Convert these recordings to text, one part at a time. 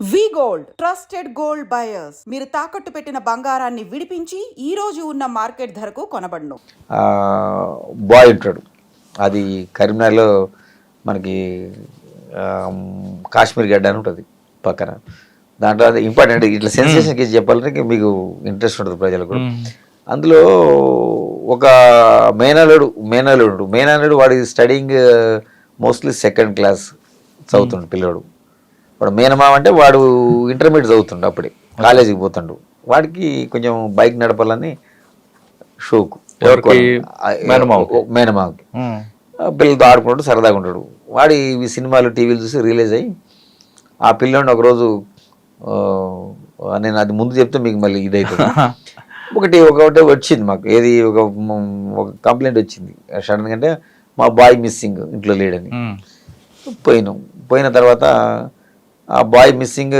We gold trusted gold buyers. మీరు తాకట్టు పెట్టిన బంగారాన్ని విడిపించి ఈ రోజు ఉన్న మార్కెట్ ధరకు కొనబడును. బాయ్ ఉంటాడు. అది కరీంనగర్లో మనకి కాశ్మీర్ గడ్డ అని ఉంటుంది పక్కన. దాంట్లో అది ఇంపార్టెంట్ ఇట్లా సెన్సేషన్ కేసు చెప్పాలంటే మీకు ఇంట్రెస్ట్ ఉంటుంది ప్రజలకు అందులో ఒక మేనలుడు మేనలుడు మేనలుడు వాడి స్టడింగ్ మోస్ట్లీ సెకండ్ క్లాస్ చదువుతుండు పిల్లోడు. వాడు మేనమామ అంటే వాడు ఇంటర్మీడియట్ చదువుతుండు అప్పుడే కాలేజీకి పోతుండు. వాడికి కొంచెం బైక్ నడపాలని షోకు మేనమామకి? పిల్లలతో ఆడుకుంటాడు సరదాగా ఉంటాడు. వాడి ఈ సినిమాలు టీవీలు చూసి రిలీజ్ అయ్యి ఆ పిల్లోడిని ఒకరోజు నేను అది ముందు చెప్తే మీకు మళ్ళీ ఇదైతుంది. ఒకటి ఒకటి వచ్చింది మాకు. ఏది ఒక ఒక కంప్లైంట్ వచ్చింది. సడన్గా అంటే మా బాయ్ మిస్సింగ్ ఇంట్లో లేడని. పోయినాం. పోయిన తర్వాత ఆ బాయ్ మిస్సింగ్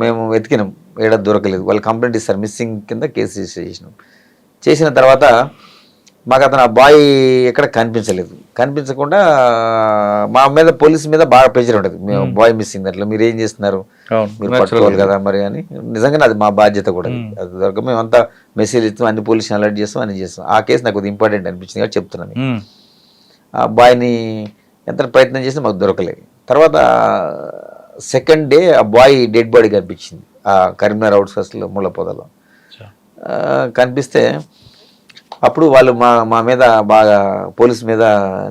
మేము వెతికినాం. ఏడ దొరకలేదు. వాళ్ళు కంప్లైంట్ ఇస్తారు. మిస్సింగ్ కింద కేసు రిజిస్టర్ చేసినాం. చేసిన తర్వాత మాకు అతను ఆ బాయ్ ఎక్కడ కనిపించలేదు. కనిపించకుండా మా మీద పోలీస్ మీద బాగా ప్రెషర్ ఉంటుంది. మేము బాయ్ మిస్సింగ్ అట్లా మీరు ఏం చేస్తున్నారు. మీరు పట్టుకోవాలి కదా మరి అని. నిజంగానే అది మా బాధ్యత కూడా అది. అది దొరక మేము అంతా మెసేజ్ ఇస్తాం అన్ని పోలీసులు అలర్ట్ చేస్తాం అన్ని చేస్తాం. ఆ కేసు నాకు ఇంపార్టెంట్ అనిపించింది కాబట్టి చెప్తున్నాను ఆ బాయ్ని ఎంత ప్రయత్నం చేసినా మాకు దొరకలేదు. తర్వాత సెకండ్ డే ఆ బాయ్ డెడ్ బాడీ కనిపించింది. ఆ కరీంనగర్ అవుట్స్కస్ట్లో ముళ్ళపొదలో ఆ, కనిపిస్తే అప్పుడు వాళ్ళు మా మా మీద బాగా పోలీస్ మీద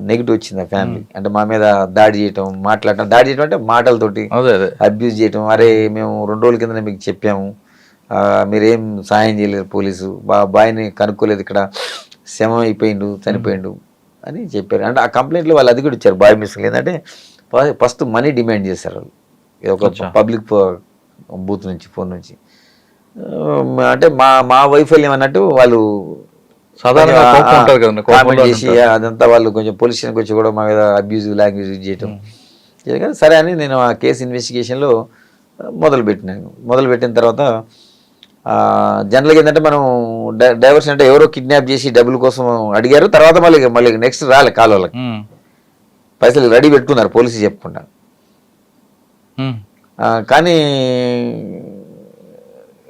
నెగిటివ్ వచ్చింది ఆ ఫ్యామిలీ అంటే మా మీద దాడి చేయటం మాట్లాడటం దాడి చేయటం అంటే మాటలతోటి అబ్యూజ్ చేయటం. అరే మేము రెండు రోజుల కింద మీకు చెప్పాము. మీరేం సాయం చేయలేరు పోలీసు. బా బాయ్ని కనుక్కోలేదు ఇక్కడ. శవం అయిపోయిండు చనిపోయిండు అని చెప్పారు. అంటే ఆ కంప్లైంట్లో వాళ్ళు అది కూడా ఇచ్చారు బాయ్ మిస్సింగ్ ఏంటంటే ఫస్ట్ మనీ డిమాండ్ చేశారు వాళ్ళు. ఒక పబ్లిక్ బూత్ నుంచి ఫోన్ నుంచి. అంటే మా మా వైఫల్యం అన్నట్టు వాళ్ళు సాధారణంగా చేసి అదంతా వాళ్ళు కొంచెం పోలీస్ స్టేషన్కి వచ్చి కూడా మా మీద అబ్యూజివ్ లాంగ్వేజ్ యూజ్ చేయటం. చేయగా సరే అని నేను ఆ కేసు ఇన్వెస్టిగేషన్లో మొదలు పెట్టినాను మొదలు పెట్టిన తర్వాత జనరల్గా ఏంటంటే మనం డైవర్షన్ అంటే ఎవరో కిడ్నాప్ చేసి డబ్బుల కోసం అడిగారు. తర్వాత మళ్ళీ మళ్ళీ నెక్స్ట్ రాలే కాలు వాళ్ళకి ఉమ్. పైసలు రెడీ పెట్టుకున్నారు పోలీసు చెప్పకుండా. ఉమ్. ఆ, కానీ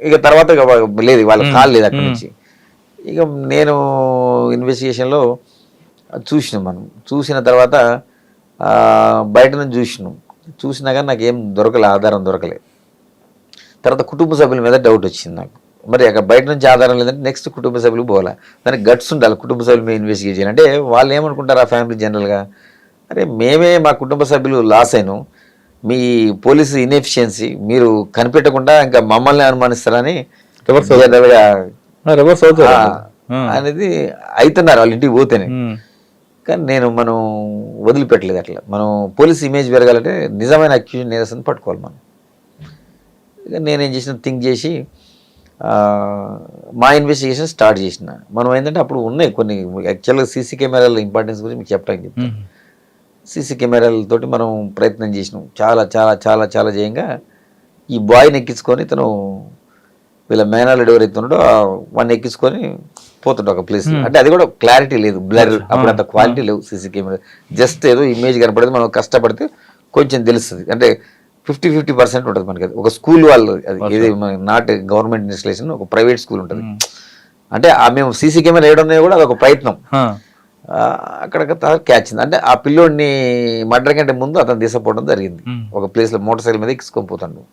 ఇక తర్వాత లేదు వాళ్ళ కాల్ లేదు అక్కడి నుంచి. ఇక నేను ఇన్వెస్టిగేషన్లో చూసినాం మనం. చూసిన తర్వాత బయట నుంచి చూసినాం. చూసినా కానీ నాకు ఏం దొరకలే ఆధారం దొరకలే. తర్వాత కుటుంబ సభ్యుల మీద డౌట్ వచ్చింది నాకు. మరి అక్కడ బయట నుంచి ఆధారం లేదంటే నెక్స్ట్ కుటుంబ సభ్యులు పోవాలా? దానికి గట్స్ ఉండాలి కుటుంబ సభ్యుల మీద ఇన్వెస్టిగేట్ చేయాలి అంటే వాళ్ళు ఏమనుకుంటారు ఆ ఫ్యామిలీ జనరల్గా అరే మేమే మా కుటుంబ సభ్యులు లాస్ అయినాం. మీ పోలీసు ఇన్ఎఫిషియన్సీ మీరు కనిపెట్టకుండా ఇంకా మమ్మల్ని అనుమానిస్తారని రివర్స్ అనేది అవుతున్నారు వాళ్ళ ఇంటికి పోతేనే. కానీ నేను మనం వదిలిపెట్టలేదు అట్లా. మనం పోలీస్ ఇమేజ్ పెరగాలంటే నిజమైన అక్యూజన్ నేరస్తుని పట్టుకోవాలి మనం. నేనేం చేసిన థింక్ చేసి మా ఇన్వెస్టిగేషన్ స్టార్ట్ చేసిన. మనం ఏంటంటే అప్పుడు ఉన్నాయి కొన్ని యాక్చువల్గా సీసీ కెమెరాల ఇంపార్టెన్స్ గురించి మీకు చెప్పడానికి చెప్తాను. సీసీ కెమెరాలతోటి మనం ప్రయత్నం చేసినాం. చాలా చాలా చాలా చాలా చేయంగా ఈ బాయ్ని ఎక్కించుకొని ఇతను వీళ్ళ మేనాలుడు ఎవరైతే ఉన్నాడో ఆ వాడిని ఎక్కించుకొని పోతుండే ఒక ప్లేస్ అంటే అది కూడా క్లారిటీ లేదు బ్లర్ అప్పుడు అంత క్వాలిటీ లేవు సీసీ కెమెరా. జస్ట్ ఏదో ఇమేజ్ కనపడేది మనం కష్టపడితే కొంచెం తెలుస్తుంది. అంటే ఫిఫ్టీ ఫిఫ్టీ పర్సెంట్ ఉంటుంది మనకి అది. ఒక స్కూల్ వాళ్ళు అది. ఇది నాట్ గవర్నమెంట్ ఇన్స్టలేషన్ ఒక ప్రైవేట్ స్కూల్ ఉంటుంది. అంటే ఆ మేము సీసీ కెమెరా వేయడం కూడా అదొక ప్రయత్నం. అక్కడ క్యాచ్ అంటే ఆ పిల్లోడిని మర్డర్ కంటే ముందు అతను తీసుకుపోవడం జరిగింది. ఒక ప్లేస్లో మోటార్ సైకిల్ మీద ఎక్కించుకొని పోతాడు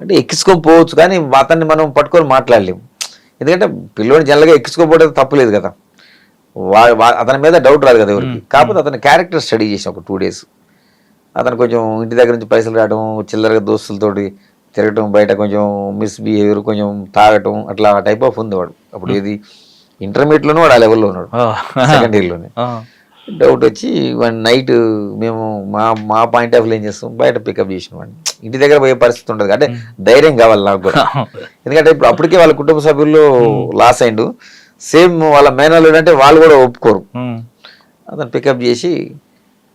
అంటే ఎక్కించుకొని పోవచ్చు కానీ అతన్ని మనం పట్టుకొని మాట్లాడలేము ఎందుకంటే పిల్లోని జనరల్గా ఎక్కించుకోకపోవడం తప్పులేదు కదా. వా- అతని మీద డౌట్ రాదు కదా ఎవరికి. కాకపోతే అతని క్యారెక్టర్ స్టడీ చేసాం ఒక టూ డేస్ అతను కొంచెం ఇంటి దగ్గర నుంచి పైసలు రావడం చిల్లరగా దోస్తులతోటి తిరగటం బయట కొంచెం మిస్బిహేవియర్ కొంచెం తాగటం అట్లా టైప్ ఆఫ్ ఉంది వాడు. అప్పుడు ఏది ఇంటర్మీడియట్లోనే వాడు ఆ లెవెల్లో ఉన్నాడు. సెకండ్ ఇయర్లోనే. డౌట్ వచ్చి వన్ నైట్ మేము మా మా పాయింట్ ఆఫ్ ఏం చేస్తాం? బయట పికప్ చేసిన వాడిని. ఇంటి దగ్గర పోయే పరిస్థితి ఉంటుంది అంటే ధైర్యం కావాలి నాకు కూడా. ఎందుకంటే ఇప్పుడు అప్పటికే వాళ్ళ కుటుంబ సభ్యుల్లో లాస్ అయిండు. సేమ్ వాళ్ళ మేనల్లుడు అంటే వాళ్ళు కూడా ఒప్పుకోరు. అతను పికప్ చేసి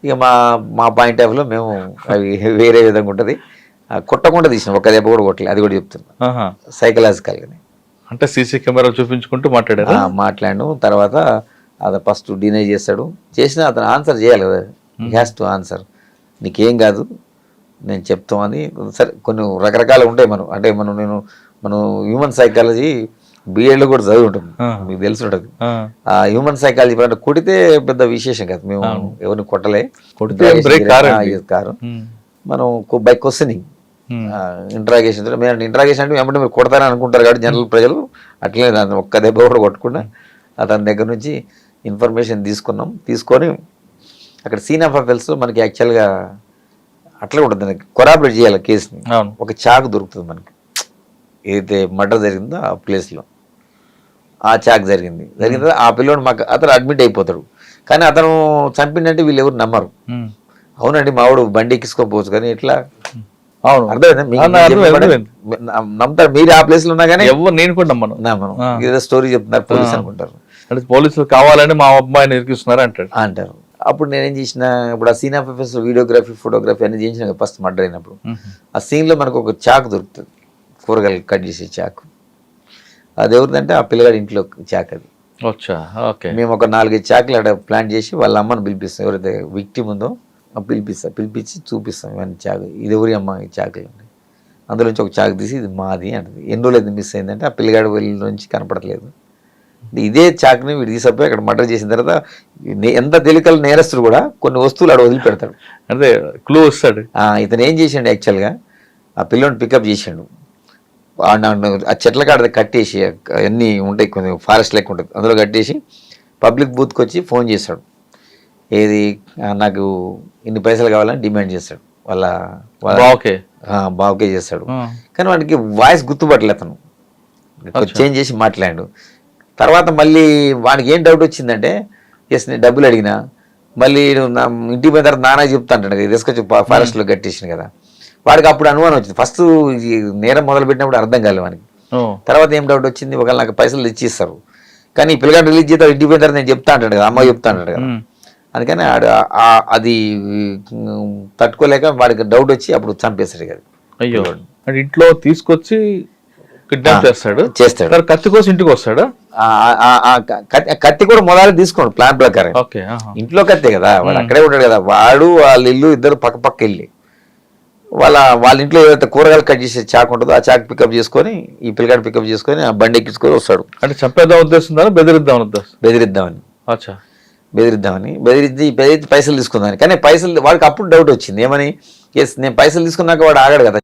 ఇక మా మా పాయింట్ ఆఫ్లో మేము అవి వేరే విధంగా ఉంటుంది. కొట్టకుండా తీసినాం. ఒక్క దెబ్బ కూడా కొట్టలేదు అది కూడా చెప్తున్నా. సైకలాజికల్గానే అంటే సీసీ కెమెరా చూపించుకుంటూ మాట్లాడారా? మాట్లాడు తర్వాత అతను ఫస్ట్ డినై చేస్తాడు చేసినా అతను ఆన్సర్ చేయాలి కదా. హ్యాస్ టు ఆన్సర్ నీకేం కాదు. నేను చెప్తామని. సరే కొన్ని రకరకాలు ఉంటాయి మనం. అంటే మనం నేను మనం హ్యూమన్ సైకాలజీ బీఎడ్లో కూడా చదివి ఉంటుంది ఆ. మీకు తెలిసి ఉంటుంది. ఆ, హ్యూమన్ సైకాలజీ అంటే కొడితే పెద్ద విశేషం కాదు. మేము ఎవరిని కొట్టలే. కారు ఉమ్, మనం బై క్వశ్చనింగ్ ఇంట్రాగేషన్ మేము ఇంట్రాగేషన్ అంటే వెంబడి మీరు కొడతారని అనుకుంటారు కాబట్టి జనరల్ ప్రజలు అట్లే నన్ను ఒక్క దెబ్బ కూడా కొట్టకుండా అతని దగ్గర నుంచి ఇన్ఫర్మేషన్ తీసుకున్నాం. తీసుకొని అక్కడ సీన్ ఆఫ్ అఫెల్స్ మనకి యాక్చువల్గా అట్లా ఉంటుంది. కొరాబరేట్ చేయాలి కేసుని ఒక చాకు దొరుకుతుంది మనకి. ఏదైతే మర్డర్ జరిగిందో ఆ ప్లేస్లో ఆ చాక్ జరిగింది. జరిగిన తర్వాత ఆ పిల్లోడు మాకు అతను అడ్మిట్ అయిపోతాడు. కానీ అతను చంపిండంటే వీళ్ళు ఎవరు నమ్మరు. ఉమ్, అవునండి మావాడు బండి ఎక్కించుకోకపోవచ్చు కానీ ఎట్లా? అవును. అర్థమైందా? నమ్ముతారు. మీరు ఆ ప్లేస్లో ఉన్నా కానీ ఎవరు నేను కూడా నమ్మను. ఏదో స్టోరీ చెప్తున్నారు పోలీస్ అనుకుంటారు. అంటే పోలీసులు కావాలని మా అబ్బాయిని ఇరికిస్తున్నారు అంటాడు. అంటారు. అప్పుడు నేనేం చేసిన ఇప్పుడు ఆ scene of effects videography photography అన్ని చేసిన ఫస్ట్ మర్డర్ అయినప్పుడు. ఆ scene లో మనకు ఒక చాకు దొరుకుతుంది. కూరగాయలు కట్ చేసే చాకు. అది ఎవరిదంటే ఆ పిల్లగాడి ఇంట్లో చాక్ అది. మేము ఒక నాలుగైదు చాకులు అక్కడ ప్లాన్ చేసి వాళ్ళ అమ్మని పిలిపిస్తాం. ఎవరైతే విక్టిమ్ ఉందో పిలిపిస్తాం పిలిపించి చూపిస్తాం ఇవన్నీ చాకు. ఇది ఎవరి అమ్మ ఈ చాకులు? అండి అందులోంచి ఒక చాకు తీసి ఇది మాది అంటది. ఎన్ని రోజులు అయితే మిస్ అయిందంటే ఆ పిల్లగాడి వెళ్ళి నుంచి కనపడట్లేదు. ఇదే చాకుని వీడు తీసుకుపోయి అక్కడ మర్డర్ చేసిన తర్వాత ఎంత తేలికల నేరస్తుడు కూడా కొన్ని వస్తువులు ఆడ వదిలిపెడతాడు. అంటే క్లూ వస్తాడు. ఆ, ఇతను ఏం చేసిండు యాక్చువల్గా ఆ పిల్లని పికప్ చేసిండు. ఆ చెట్ల కాడ కట్టేసి అన్నీ ఉంటాయి కొంచెం ఫారెస్ట్ లెక్క ఉంటుంది. అందులో కట్టేసి పబ్లిక్ బూత్కి వచ్చి ఫోన్ చేశాడు ఏది నాకు ఇన్ని పైసలు కావాలని డిమాండ్ చేస్తాడు. వాళ్ళ ఆ, బావకే చేస్తాడు. కానీ వాడికి వాయిస్ గుర్తుపట్టలే అతను. చేంజ్ చేసి మాట్లాడాడు తర్వాత మళ్ళీ వానికి ఏం డౌట్ వచ్చిందంటే ఎస్ నేను డబ్బులు అడిగినా మళ్ళీ నా ఇంటికి పోయిన తర్వాత నాన్న చెప్తా అంటాడు. కదా తీసుకొచ్చి ఫారెస్ట్లో కట్టేసిన కదా. వాడికి అప్పుడు అనుమానం వచ్చింది. ఫస్ట్ నేరం మొదలు పెట్టినప్పుడు అర్థం కాలేదు వానికి. తర్వాత ఏం డౌట్ వచ్చింది? ఒకవేళ నాకు పైసలు తెచ్చి ఇస్తారు కానీ ఈ పిల్లగాడు రిలీజ్ చేద్దాం ఇంటికి పోయిన తర్వాత నేను చెప్తా అంటాడు కదా అమ్మ చెప్తా అంటాడు కదా. అందుకని ఆడు ఆ- అది తట్టుకోలేక వాడికి డౌట్ వచ్చి అప్పుడు చంపేస్తాడు కదా అయ్యో. అంటే ఇంట్లో తీసుకొచ్చి కిడ్నాప్ చేస్తాడు. చేస్తాడు. కత్తి కోసం ఇంటికి వస్తాడా? ఆ- ఆ- ఆ కత్తి కూడా మొదలు తీసుకోండి ప్లాన్ ప్రకారం. ఇంట్లో కత్తే కదా వాడు అక్కడే ఉంటాడు కదా. వాడు వాళ్ళ ఇల్లు ఇద్దరు పక్క పక్క వెళ్ళి వాళ్ళ వాళ్ళ ఇంట్లో ఏదైతే కూరగాయలు కట్ చేసే చాకు ఉంటుందో ఆ చాకు పికప్ చేసుకొని ఈ పిల్లగాడు పికప్ చేసుకొని ఆ బండి ఎక్కించుకొని వస్తాడు. అంటే చంపేద్దాం ఉద్దేశం బెదిరిద్దాం ఉద్దేశం? బెదిరిద్దామని. అచ్చా. బెదిరిద్దామని. బెదిరించి బెదిరించి పైసలు తీసుకుందామని. కానీ పైసలు వాడికి అప్పుడు డౌట్ వచ్చింది. ఏమని? ఎస్ నేను పైసలు తీసుకున్నాక వాడు ఆగాడు కదా.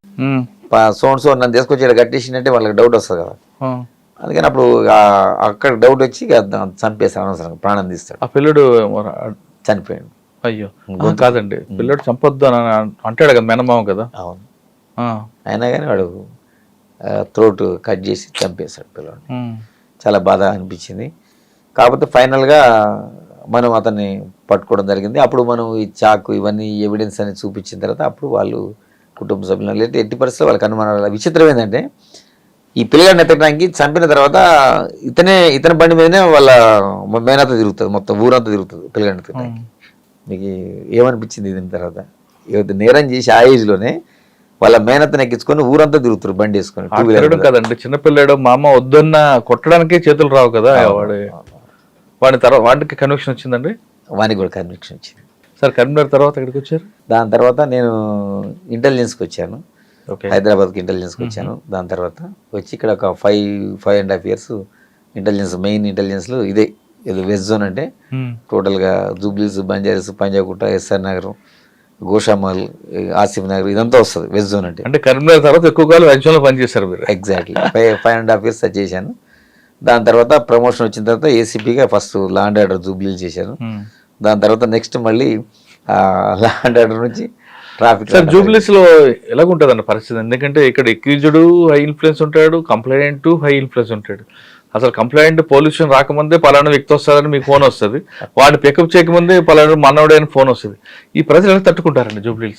సోన్ సో నన్ను తీసుకొచ్చి కట్టేసినట్టే వాళ్ళకి డౌట్ వస్తుంది కదా. అందుకని అప్పుడు అక్కడ డౌట్ వచ్చి చంపేస్తాడు అనవసరంగా ప్రాణం తీస్తాడు. ఆ పిల్లడు చనిపోయాడు. అయ్యో. కాదండి. పిల్లడు చంపొద్దు అని అంటాడు కదా మెనమామ కదా. అవును. అయినా కానీ వాడు థ్రోట్ కట్ చేసి చంపేశాడు పిల్లవాడు ఉమ్. చాలా బాధ అనిపించింది. కాకపోతే ఫైనల్గా మనం అతన్ని పట్టుకోవడం జరిగింది. అప్పుడు మనం ఈ చాకు ఇవన్నీ ఎవిడెన్స్ అని చూపించిన తర్వాత అప్పుడు వాళ్ళు కుటుంబ సభ్యులు లేదా ఎట్టి పరిస్థితుల్లో వాళ్ళకి అనుమానాలు విచిత్రం ఏంటంటే ఈ పిల్లగాడిని ఎత్తడానికి చంపిన తర్వాత ఇతనే ఇతని బండి మీదనే వాళ్ళ మేనత తిరుగుతుంది మొత్తం ఊరంతా తిరుగుతుంది పిల్లగాడిని ఎత్తడానికి. మీకు ఏమనిపించింది దీని తర్వాత? నేరం చేసి ఆ ఏజ్లోనే వాళ్ళ మేనతను ఎక్కించుకొని ఊరంతా తిరుగుతారు బండి వేసుకొని కదండి చిన్నపిల్లడు మా అమ్మ వద్దన్న కొట్టడానికి చేతులు రావు కదా వాడు వాడి తర్వాత వాడికి కన్విక్షన్ వచ్చిందండి? వానికి కూడా కన్విక్షన్ వచ్చింది. సార్ కరీంనగర్ తర్వాత ఎక్కడికి వచ్చారు? దాని తర్వాత నేను ఇంటెలిజెన్స్కి వచ్చాను. ఓకే. హైదరాబాద్కి ఇంటెలిజెన్స్కి వచ్చాను. దాని తర్వాత వచ్చి ఇక్కడ ఒక five five and half years intelligence main ఇంటెలిజెన్స్లో ఇదే. ఇది వెస్ట్ జోన్ అంటే. టోటల్గా జూబ్లీస్ బంజారీస్ పంజాగుట్ట ఎస్ఆర్ నగర్ గోషామల్ ఆసిఫ్ నగర్ ఇదంతా వస్తుంది వెస్ట్ జోన్ అంటే. అంటే కరీంనగర్ తర్వాత ఎక్కువ కాలం రాజ్యంలో పనిచేశారు మీరు. Exactly five five and half years చేశాను. దాని తర్వాత ప్రమోషన్ వచ్చిన తర్వాత ఏసీపీగా ఫస్ట్ లా అండ్ ఆర్డర్ జూబ్లీలు చేశాను ఉమ్. దాని తర్వాత నెక్స్ట్ మళ్ళీ లా అండ్ ఆర్డర్ నుంచి ట్రాఫిక్ సార్ జూబ్లీస్లో ఎలాగుంటుంది అన్న పరిస్థితి? ఎందుకంటే ఇక్కడ ఎక్యూజ్డ్ హై ఇన్ఫ్లుయెన్స్ ఉంటాడు కంప్లైంట్ హై ఇన్ఫ్లుయెన్స్ ఉంటాడు. అసలు కంప్లైంట్ పొల్యూషన్ రాకముందే పలానా వ్యక్తి వస్తారని మీకు ఫోన్ వస్తుంది. వాడిని పికప్ చేయకముందే పలానా మనోడే అని ఫోన్ వస్తుంది. ఈ ప్రజలు ఎలా తట్టుకుంటారండి జూబ్లీ